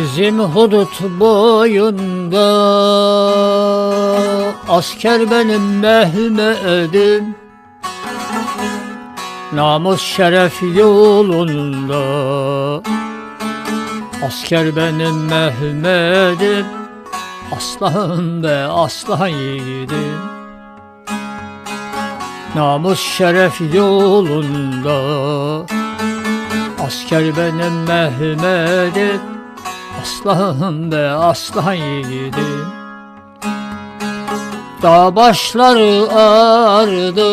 Bizim hudut boyunda. Asker benim Mehmet'im Namus şeref yolunda. Asker benim Mehmet'im Aslan be aslan yiğidim. Namus şeref yolunda. Asker benim Mehmet'im Aslan be aslan yiğidim Dağ başları ağrıdı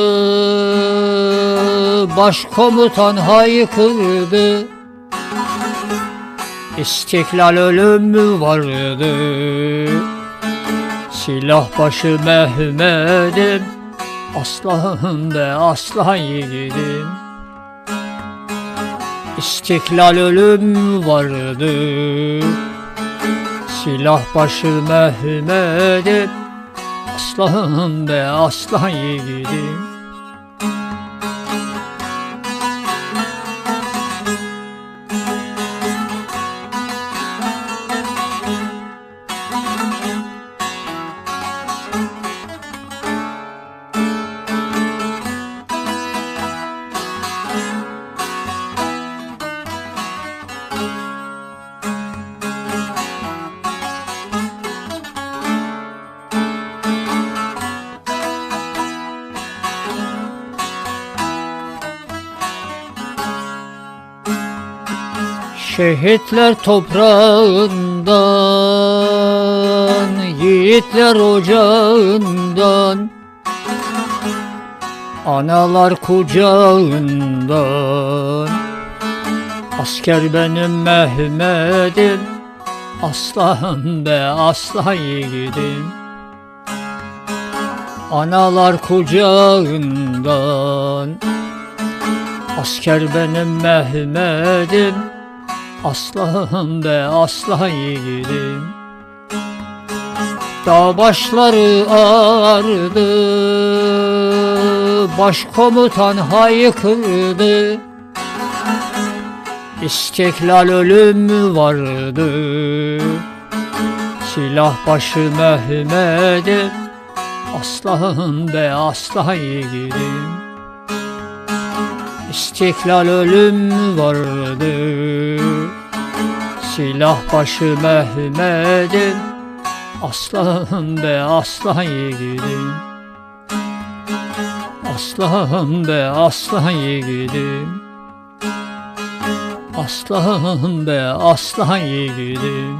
Başkomutan haykırdı. İstiklal ölümü vardı Silah başı Mehmet'im. Aslan be aslan yiğidim İstiklal ölüm vardı. Silah başı Mehmet'im. Aslan be aslan yiğidim Şehitler toprağından, yiğitler ocağından, analar kucağından. Asker benim Mehmet'im, aslan be aslan yiğidim. Analar kucağından, asker benim Mehmet'im, Aslan be aslan yiğidim Dağ başları ağrıdı Başkomutan haykırdı İstiklal ölüm vardı? Silah başı Mehmet'im Aslan be aslan yiğidim İstiklal ölüm vardı? Silah başı Mehmet'im Aslan be aslan yiğidim Aslan be aslan yiğidim Aslan be aslan yiğidim.